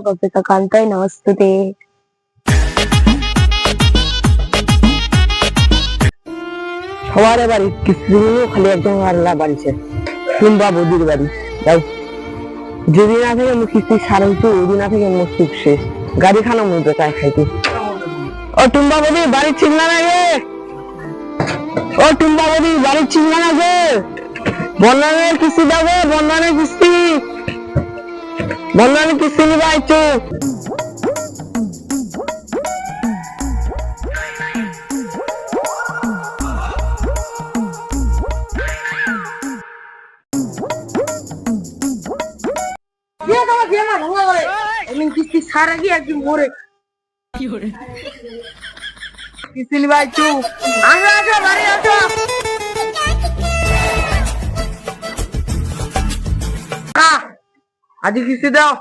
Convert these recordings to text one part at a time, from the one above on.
গোপিকা কান্ত নমস্তুতে সবার বাড়ি খালি একজন আল্লাহ বাড়িছে কিংবা বাড়ি যাও যেদিন না থেকে মুখ কিস্তি সারা হইতো ওদিন না থেকে মুখ সুখ শেষ গাড়ি খানা মুখ বেকায় খাইতে ও টুম্বা বদি চিল্লা না গে ও টুম্বা চিল্লা না বন্ধানের কিস্তি দাও গো বন্ধানের কিস্তি বন্ধানের কিস্তি নিবা এমনি কিস্তি সারা গিয়ে একদিন মরে কিস্তি নিবা আইছো আসো আসো বাড়ি আসো। আজ কিস্তি দাও।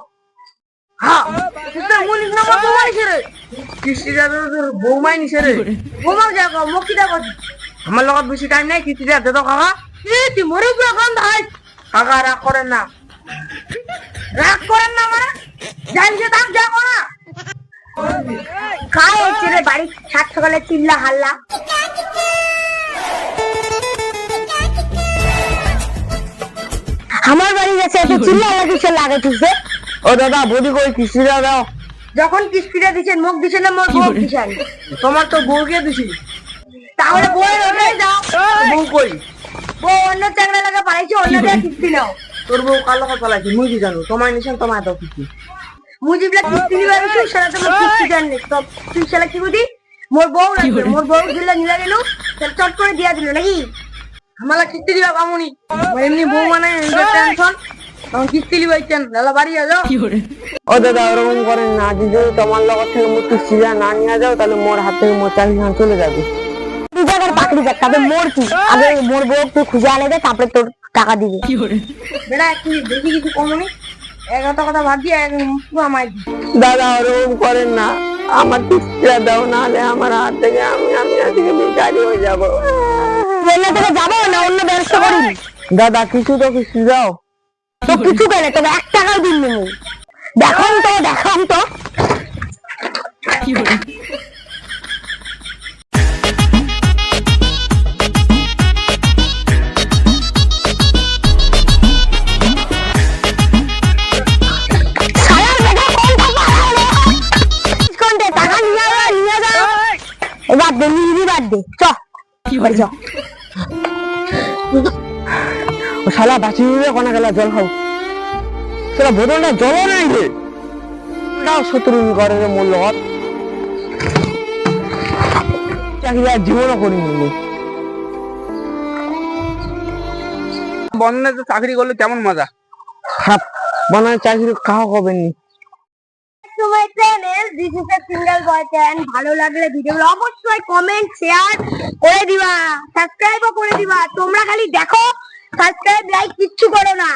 হ্যাঁ কিস্তি মুলিশ না মতো রে। তোর রে। আমার লগত বেশি টাইম নাই কিস্তিটা দে তো কাকা। এ তুই মরে গিয়ে গন্ধ হয়। কাকা রাগ করেন না। রাগ করেন না মানে? জানছে তাক যাব না হচ্ছে রে বাড়ি সাত সকালে চিল্লা হাল্লা। আমার বাড়ি গেছে এত চিল্লা হাল্লা কিসে লাগাইতেছে ও দাদা বৌদি কই? কিস্তিটা দাও। যখন কিস্তিটা দিচ্ছেন মুখ দিচ্ছেন না মোর বউ দিচ্ছেন তোমার তো বউকে দিছি? তাহলে বউয়ের ওটাই যাও বউ কই? বউ অন্য চাকরা লাগা পালাইছে অন্য দিয়ে কিস্তি নাও। তোর বউ কার লগত পালাইছে? মুই কি জানো? তোমায় নিছেন তোমায় দাও কিস্তি। মুজিবলা কিস্তি নিবে আমি তুই সারা তোমার কিস্তি জানি তো তুই শালা কি বুঝি? মোর বউ লাগবে মোর বউ দিলে নিলে গেল চট করে দিয়া দিল নাকি? আমালা কিস্তি দিবা কামুনি এমনি বউ মানে টেনশন তখন কিস্তি লিবাইছেন দাদা বাড়ি যাও। ও দাদা ওরকম করেন না যদি তোমার লগত থেকে মুখ কিস্তিটা না নিয়ে যাও তাহলে মোর হাত থেকে মোর চাকরি চলে যাবে। জায়গার পাকড়ি যাক তবে মোর কি? আগে মোর বউ তুই খুঁজে আনে দে তারপরে তোর টাকা দিবে। বেটা একটু বেশি কিছু কমনি। এগারোটা কথা ভাব দিয়ে আমায় দাদা ওরকম করেন না। আমার কিস্তিটা দাও নাহলে আমার হাত থেকে আমি আমি আজকে বেকারি হয়ে যাব। ট্রেনে থেকে যাব না? অন্য ব্যবস্থা করি। দাদা কিছু তো কিস্তি দাও। তো কিছু কেন? তবে এক টাকাও দিন নেই দেখান তো দেখান তো। যাও, যাও। এবার দে, নিবি বাদ দে। চ, বাড়ি চ। শালা বাঁচি কোনা গেলা? জল খাও। শালা বোতলটা জল নাই রে। শত্রু করে রে মোর লগত চাকরি আর জীবনও করি নি বন্ধনে চাকরি করলে কেমন মজা? খারাপ। বন্ধনের চাকরি কাহা করবেন নি। তোমার channel this is a single boy চ্যান ভালো লাগলে ভিডিও অবশ্যই কমেন্ট শেয়ার করে দিবা সাবস্ক্রাইবও করে দিবা, তোমরা খালি দেখো সাবস্ক্রাইব লাইক কিচ্ছু করো না।